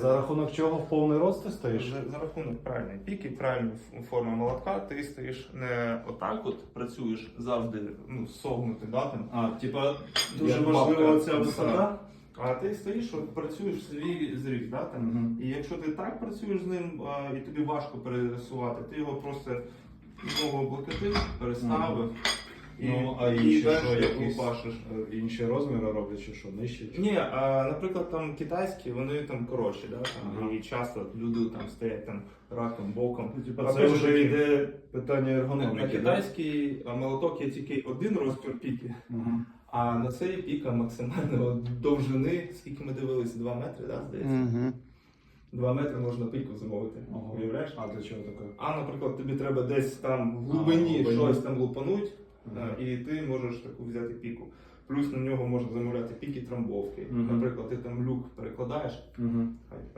За рахунок чого в повний рост ти стоїш? За, за рахунок правильної піки, правильної форми молотка, ти стоїш не отак, от працюєш завжди ну, согнути, да, там, А, типа, дуже важлива бабка. ця висота. а ти стоїш, от працюєш свій зріст. Да, там. Мгм. І якщо ти так працюєш з ним, а, і тобі важко пересувати, ти його просто ногу облокотив, переставив. Ну, а інші що, якісь е, інші розміри роблять, чи що, нижче? чи- Ні, а, наприклад, там китайські, вони там коротші, да, там, Ага. і часто люди там стоять там раком, боком. Ну, Типа, А це вже такі- йде питання ергономіки. на китайський а, молоток є тільки один розмір піки, Да? Мгм. а на цей піка максимально довжини, скільки ми дивилися, 2 метри, да, здається? Угу. 2 метри можна піку замовити. Ага. Уявляєш? А для чого таке? А, наприклад, тобі треба десь там в А, глибині в глибині. щось там лупануть, Мгм. а, і ти можеш таку взяти піку. Плюс на нього можна замовляти піки трамбовки. Мгм. Наприклад, ти там люк перекладаєш, Мгм.